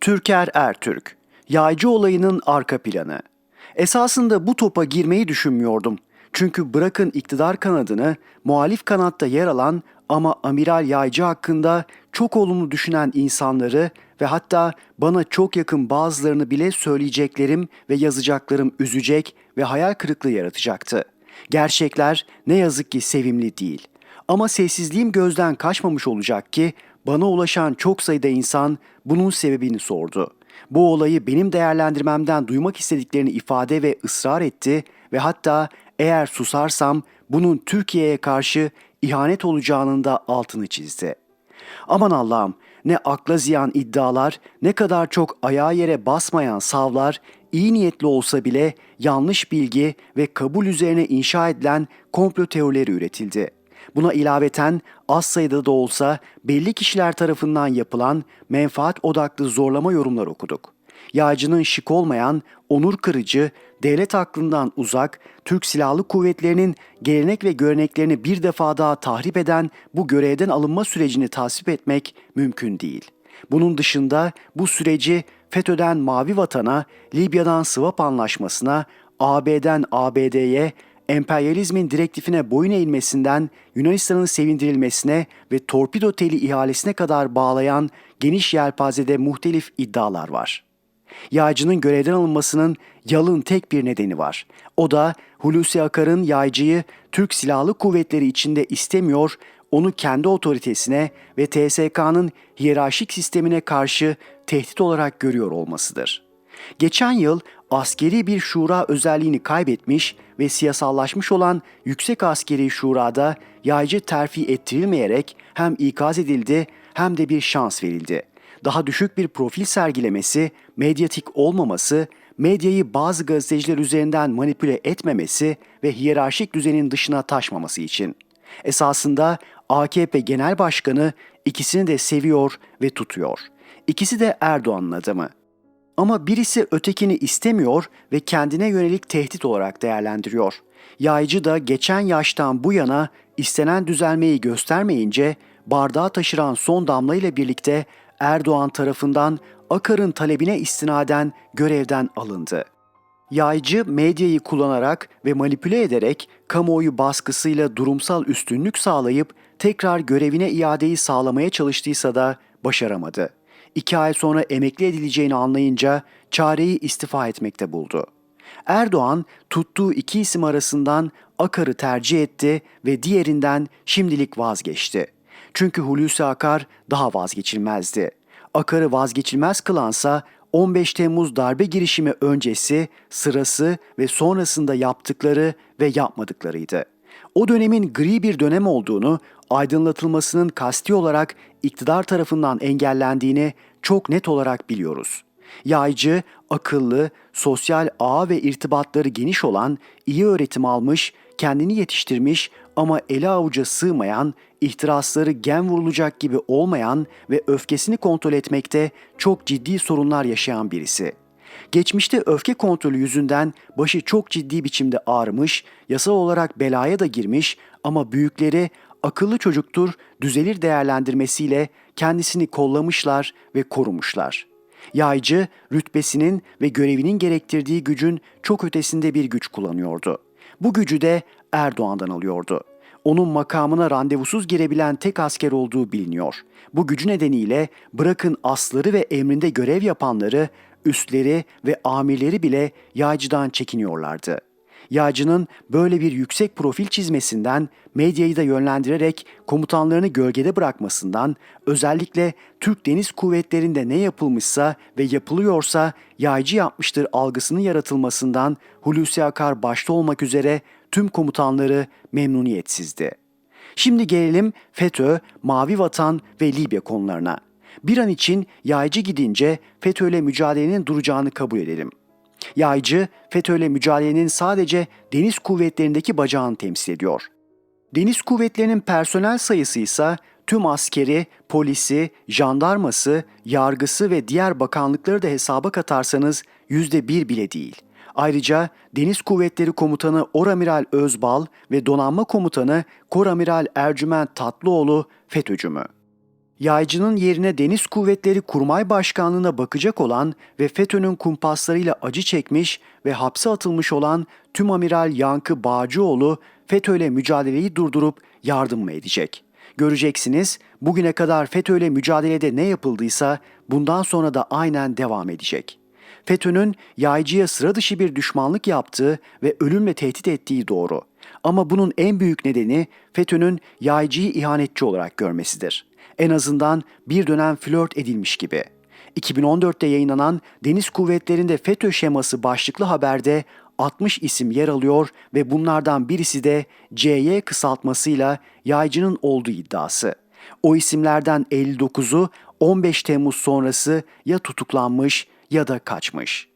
Türker Ertürk, yaycı olayının arka planı. Esasında bu topa girmeyi düşünmüyordum. Çünkü bırakın iktidar kanadını, muhalif kanatta yer alan ama Amiral Yaycı hakkında çok olumlu düşünen insanları ve hatta bana çok yakın bazılarını bile söyleyeceklerim ve yazacaklarım üzecek ve hayal kırıklığı yaratacaktı. Gerçekler ne yazık ki sevimli değil. Ama sessizliğim gözden kaçmamış olacak ki bana ulaşan çok sayıda insan bunun sebebini sordu. Bu olayı benim değerlendirmemden duymak istediklerini ifade ve ısrar etti ve hatta eğer susarsam bunun Türkiye'ye karşı ihanet olacağının da altını çizdi. Aman Allah'ım ne akla ziyan iddialar ne kadar çok ayağa yere basmayan savlar iyi niyetli olsa bile yanlış bilgi ve kabul üzerine inşa edilen komplo teorileri üretildi. Buna ilaveten az sayıda da olsa belli kişiler tarafından yapılan menfaat odaklı zorlama yorumlar okuduk. Yağcının şık olmayan, onur kırıcı, devlet aklından uzak, Türk Silahlı Kuvvetleri'nin gelenek ve göreneklerini bir defa daha tahrip eden bu görevden alınma sürecini tasvip etmek mümkün değil. Bunun dışında bu süreci FETÖ'den Mavi Vatan'a, Libya'dan Swap Anlaşması'na, AB'den ABD'ye, emperyalizmin direktifine boyun eğilmesinden Yunanistan'ın sevindirilmesine ve torpido teli ihalesine kadar bağlayan geniş yelpazede muhtelif iddialar var. Yağcının görevden alınmasının yalın tek bir nedeni var. O da Hulusi Akar'ın yağcıyı Türk Silahlı Kuvvetleri içinde istemiyor, onu kendi otoritesine ve TSK'nın hiyerarşik sistemine karşı tehdit olarak görüyor olmasıdır. Geçen yıl askeri bir şura özelliğini kaybetmiş ve siyasallaşmış olan Yüksek Askeri Şura'da yaycı terfi ettirilmeyerek hem ikaz edildi hem de bir şans verildi. Daha düşük bir profil sergilemesi, medyatik olmaması, medyayı bazı gazeteciler üzerinden manipüle etmemesi ve hiyerarşik düzenin dışına taşmaması için. Esasında AKP Genel Başkanı ikisini de seviyor ve tutuyor. İkisi de Erdoğan'ın adamı. Ama birisi ötekini istemiyor ve kendine yönelik tehdit olarak değerlendiriyor. Yaycı da geçen yaştan bu yana istenen düzelmeyi göstermeyince bardağı taşıran son damla ile birlikte Erdoğan tarafından Akar'ın talebine istinaden görevden alındı. Yaycı medyayı kullanarak ve manipüle ederek kamuoyu baskısıyla durumsal üstünlük sağlayıp tekrar görevine iadeyi sağlamaya çalıştıysa da başaramadı. İki ay sonra emekli edileceğini anlayınca çareyi istifa etmekte buldu. Erdoğan tuttuğu iki isim arasından Akar'ı tercih etti ve diğerinden şimdilik vazgeçti. Çünkü Hulusi Akar daha vazgeçilmezdi. Akar'ı vazgeçilmez kılansa 15 Temmuz darbe girişimi öncesi, sırası ve sonrasında yaptıkları ve yapmadıklarıydı. O dönemin gri bir dönem olduğunu, aydınlatılmasının kasti olarak iktidar tarafından engellendiğini çok net olarak biliyoruz. Yaycı, akıllı, sosyal ağ ve irtibatları geniş olan, iyi öğretim almış, kendini yetiştirmiş ama ele avuca sığmayan, ihtirasları gen vurulacak gibi olmayan ve öfkesini kontrol etmekte çok ciddi sorunlar yaşayan birisi. Geçmişte öfke kontrolü yüzünden başı çok ciddi biçimde ağrımış, yasal olarak belaya da girmiş ama büyükleri akıllı çocuktur, düzelir değerlendirmesiyle kendisini kollamışlar ve korumuşlar. Yaycı, rütbesinin ve görevinin gerektirdiği gücün çok ötesinde bir güç kullanıyordu. Bu gücü de Erdoğan'dan alıyordu. Onun makamına randevusuz girebilen tek asker olduğu biliniyor. Bu gücü nedeniyle bırakın asları ve emrinde görev yapanları, üstleri ve amirleri bile yağcıdan çekiniyorlardı. Yağcı'nın böyle bir yüksek profil çizmesinden, medyayı da yönlendirerek komutanlarını gölgede bırakmasından, özellikle Türk Deniz Kuvvetleri'nde ne yapılmışsa ve yapılıyorsa yağcı yapmıştır algısının yaratılmasından Hulusi Akar başta olmak üzere tüm komutanları memnuniyetsizdi. Şimdi gelelim FETÖ, Mavi Vatan ve Libya konularına. Bir an için yaycı gidince FETÖ ile mücadelenin duracağını kabul edelim. Yaycı, FETÖ'yle mücadelenin sadece deniz kuvvetlerindeki bacağını temsil ediyor. Deniz kuvvetlerinin personel sayısı ise tüm askeri, polisi, jandarması, yargısı ve diğer bakanlıkları da hesaba katarsanız yüzde bir bile değil. Ayrıca Deniz Kuvvetleri Komutanı Oramiral Özbal ve Donanma Komutanı Koramiral Ercüment Tatlıoğlu FETÖ'cü mü? Yaycı'nın yerine Deniz Kuvvetleri Kurmay Başkanlığı'na bakacak olan ve FETÖ'nün kumpaslarıyla acı çekmiş ve hapse atılmış olan Tüm Amiral Yankı Bağcıoğlu FETÖ'yle mücadeleyi durdurup yardım mı edecek? Göreceksiniz bugüne kadar FETÖ'yle mücadelede ne yapıldıysa bundan sonra da aynen devam edecek. FETÖ'nün yaycıya sıra dışı bir düşmanlık yaptığı ve ölümle tehdit ettiği doğru. Ama bunun en büyük nedeni FETÖ'nün yaycıyı ihanetçi olarak görmesidir. En azından bir dönem flört edilmiş gibi. 2014'te yayınlanan Deniz Kuvvetleri'nde FETÖ şeması başlıklı haberde 60 isim yer alıyor ve bunlardan birisi de CY kısaltmasıyla yaycının olduğu iddiası. O isimlerden 59'u 15 Temmuz sonrası ya tutuklanmış ya da kaçmış.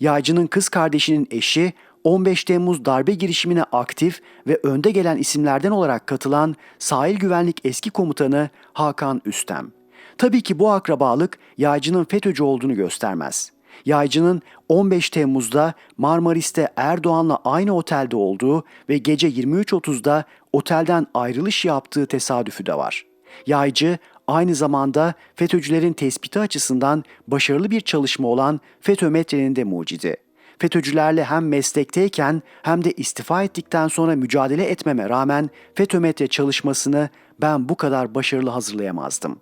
Yaycının kız kardeşinin eşi 15 Temmuz darbe girişimine aktif ve önde gelen isimlerden olarak katılan sahil güvenlik eski komutanı Hakan Üstem. Tabii ki bu akrabalık Yaycı'nın FETÖ'cü olduğunu göstermez. Yaycı'nın 15 Temmuz'da Marmaris'te Erdoğan'la aynı otelde olduğu ve gece 23.30'da otelden ayrılış yaptığı tesadüfü de var. Yaycı aynı zamanda FETÖ'cülerin tespiti açısından başarılı bir çalışma olan FETÖ-Metre'nin de mucidi. FETÖ'cülerle hem meslekteyken hem de istifa ettikten sonra mücadele etmeme rağmen FETÖ-Metre çalışmasını ben bu kadar başarılı hazırlayamazdım.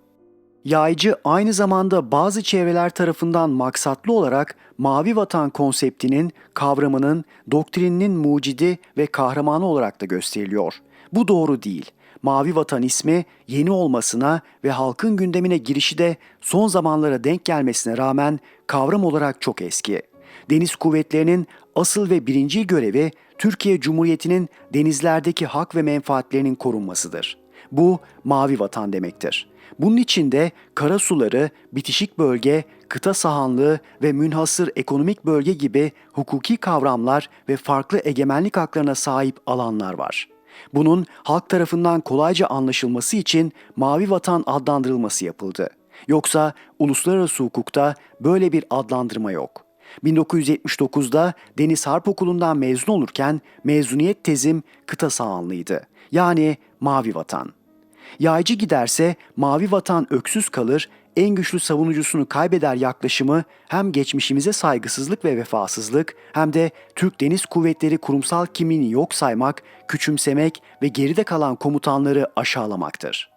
Yaycı aynı zamanda bazı çevreler tarafından maksatlı olarak mavi vatan konseptinin, kavramının, doktrininin mucidi ve kahramanı olarak da gösteriliyor. Bu doğru değil. Mavi Vatan ismi yeni olmasına ve halkın gündemine girişi de son zamanlara denk gelmesine rağmen kavram olarak çok eski. Deniz kuvvetlerinin asıl ve birinci görevi Türkiye Cumhuriyeti'nin denizlerdeki hak ve menfaatlerinin korunmasıdır. Bu mavi vatan demektir. Bunun içinde kara suları, bitişik bölge, kıta sahanlığı ve münhasır ekonomik bölge gibi hukuki kavramlar ve farklı egemenlik haklarına sahip alanlar var. Bunun halk tarafından kolayca anlaşılması için mavi vatan adlandırılması yapıldı. Yoksa uluslararası hukukta böyle bir adlandırma yok. 1979'da Deniz Harp Okulu'ndan mezun olurken mezuniyet tezim kıta sahanlığıydı. Yani mavi vatan. Yaycı giderse mavi vatan öksüz kalır, en güçlü savunucusunu kaybeder yaklaşımı hem geçmişimize saygısızlık ve vefasızlık hem de Türk Deniz Kuvvetleri kurumsal kimliğini yok saymak, küçümsemek ve geride kalan komutanları aşağılamaktır.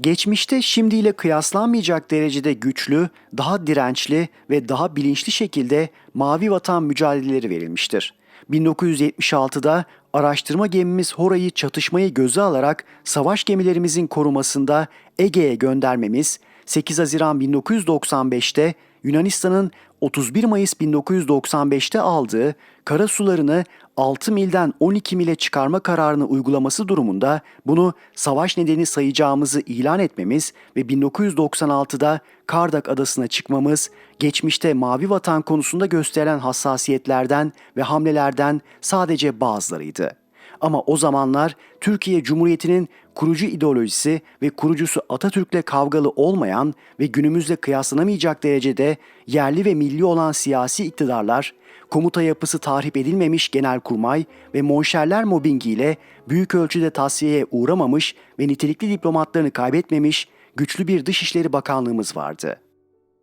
Geçmişte şimdiyle kıyaslanmayacak derecede güçlü, daha dirençli ve daha bilinçli şekilde mavi vatan mücadeleleri verilmiştir. 1976'da araştırma gemimiz Hora'yı çatışmayı göze alarak savaş gemilerimizin korumasında Ege'ye göndermemiz, 8 Haziran 1995'te Yunanistan'ın 31 Mayıs 1995'te aldığı kara sularını 6 milden 12 mile çıkarma kararını uygulaması durumunda bunu savaş nedeni sayacağımızı ilan etmemiz ve 1996'da Kardak adasına çıkmamız geçmişte Mavi Vatan konusunda gösterilen hassasiyetlerden ve hamlelerden sadece bazılarıydı. Ama o zamanlar Türkiye Cumhuriyeti'nin kurucu ideolojisi ve kurucusu Atatürk'le kavgalı olmayan ve günümüzle kıyaslanamayacak derecede yerli ve milli olan siyasi iktidarlar, komuta yapısı tahrip edilmemiş genelkurmay ve monşerler mobbingiyle büyük ölçüde tasfiyeye uğramamış ve nitelikli diplomatlarını kaybetmemiş güçlü bir Dışişleri Bakanlığımız vardı.''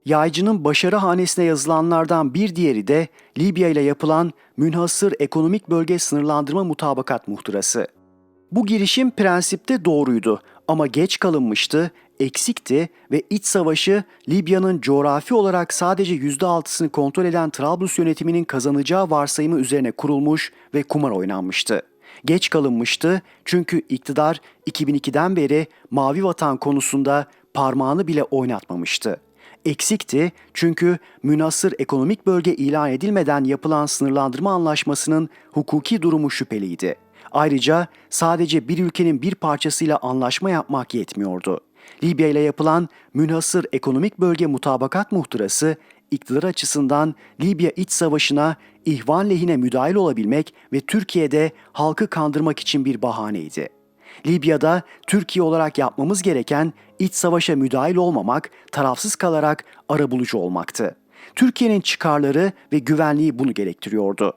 Yaycı'nın başarı hanesine yazılanlardan bir diğeri de Libya ile yapılan münhasır ekonomik bölge sınırlandırma mutabakat muhtırası. Bu girişim prensipte doğruydu ama geç kalınmıştı, eksikti ve iç savaşı Libya'nın coğrafi olarak sadece %6'sını kontrol eden Trablus yönetiminin kazanacağı varsayımı üzerine kurulmuş ve kumar oynanmıştı. Geç kalınmıştı çünkü iktidar 2002'den beri Mavi Vatan konusunda parmağını bile oynatmamıştı eksikti çünkü münasır ekonomik bölge ilan edilmeden yapılan sınırlandırma anlaşmasının hukuki durumu şüpheliydi. Ayrıca sadece bir ülkenin bir parçasıyla anlaşma yapmak yetmiyordu. Libya ile yapılan münhasır ekonomik bölge mutabakat muhtırası iktidar açısından Libya iç savaşına ihvan lehine müdahil olabilmek ve Türkiye'de halkı kandırmak için bir bahaneydi. Libya'da Türkiye olarak yapmamız gereken iç savaşa müdahil olmamak, tarafsız kalarak arabulucu olmaktı. Türkiye'nin çıkarları ve güvenliği bunu gerektiriyordu.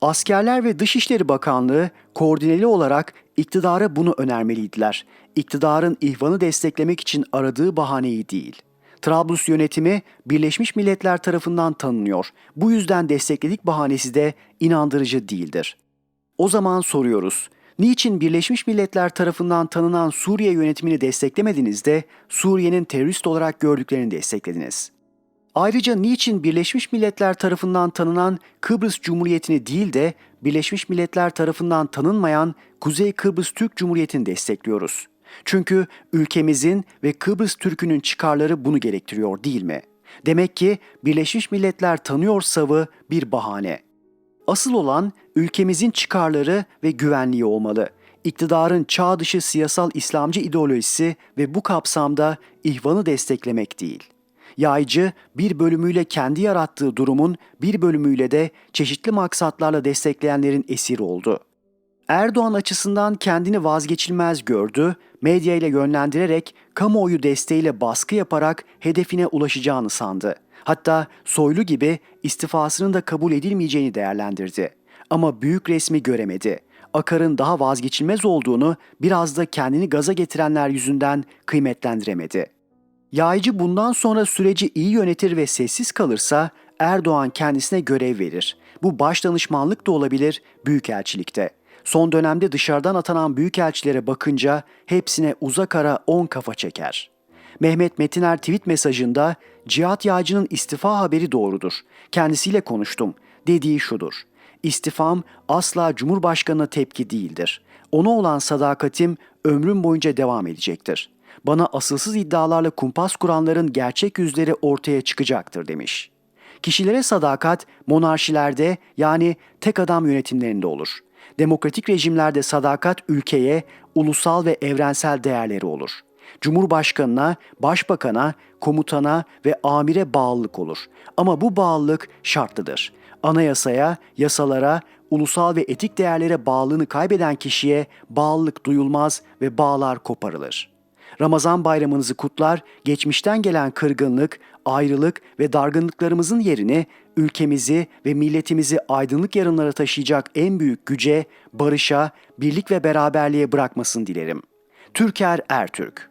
Askerler ve Dışişleri Bakanlığı koordineli olarak iktidara bunu önermeliydiler. İktidarın ihvanı desteklemek için aradığı bahaneyi değil. Trablus yönetimi Birleşmiş Milletler tarafından tanınıyor. Bu yüzden destekledik bahanesi de inandırıcı değildir. O zaman soruyoruz. Niçin Birleşmiş Milletler tarafından tanınan Suriye yönetimini desteklemediniz de Suriye'nin terörist olarak gördüklerini desteklediniz? Ayrıca niçin Birleşmiş Milletler tarafından tanınan Kıbrıs Cumhuriyeti'ni değil de Birleşmiş Milletler tarafından tanınmayan Kuzey Kıbrıs Türk Cumhuriyeti'ni destekliyoruz? Çünkü ülkemizin ve Kıbrıs Türk'ünün çıkarları bunu gerektiriyor değil mi? Demek ki Birleşmiş Milletler tanıyor savı bir bahane. Asıl olan ülkemizin çıkarları ve güvenliği olmalı. İktidarın çağ dışı siyasal İslamcı ideolojisi ve bu kapsamda ihvanı desteklemek değil. Yaycı bir bölümüyle kendi yarattığı durumun bir bölümüyle de çeşitli maksatlarla destekleyenlerin esiri oldu. Erdoğan açısından kendini vazgeçilmez gördü, medya ile yönlendirerek kamuoyu desteğiyle baskı yaparak hedefine ulaşacağını sandı. Hatta Soylu gibi istifasının da kabul edilmeyeceğini değerlendirdi. Ama büyük resmi göremedi. Akar'ın daha vazgeçilmez olduğunu biraz da kendini gaza getirenler yüzünden kıymetlendiremedi. Yaycı bundan sonra süreci iyi yönetir ve sessiz kalırsa Erdoğan kendisine görev verir. Bu baş danışmanlık da olabilir, büyükelçilikte. Son dönemde dışarıdan atanan büyükelçilere bakınca hepsine uzak ara on kafa çeker. Mehmet Metiner tweet mesajında Cihat Yağcı'nın istifa haberi doğrudur. Kendisiyle konuştum. Dediği şudur. İstifam asla Cumhurbaşkanı'na tepki değildir. Ona olan sadakatim ömrüm boyunca devam edecektir. Bana asılsız iddialarla kumpas kuranların gerçek yüzleri ortaya çıkacaktır demiş. Kişilere sadakat monarşilerde yani tek adam yönetimlerinde olur. Demokratik rejimlerde sadakat ülkeye, ulusal ve evrensel değerleri olur. Cumhurbaşkanına, başbakana, komutana ve amire bağlılık olur. Ama bu bağlılık şartlıdır. Anayasaya, yasalara, ulusal ve etik değerlere bağlılığını kaybeden kişiye bağlılık duyulmaz ve bağlar koparılır. Ramazan bayramınızı kutlar, geçmişten gelen kırgınlık, ayrılık ve dargınlıklarımızın yerini ülkemizi ve milletimizi aydınlık yarınlara taşıyacak en büyük güce, barışa, birlik ve beraberliğe bırakmasını dilerim. Türker Ertürk